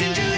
into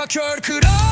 Şaka kör kırar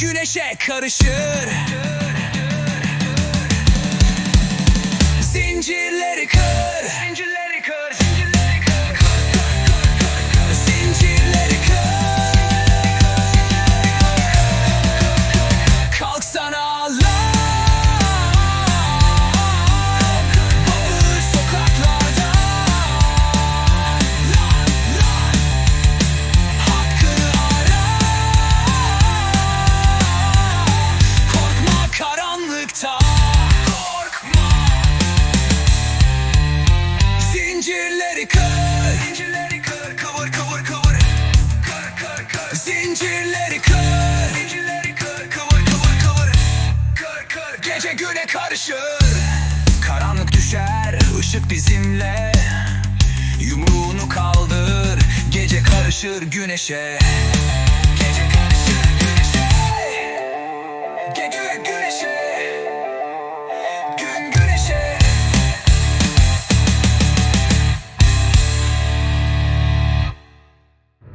Güneşe karışır. karışır. Karanlık düşer ışık bizimle. Yumruğunu kaldır gece karışır güneşe. Gece karışır güneşe. Gece güneşe.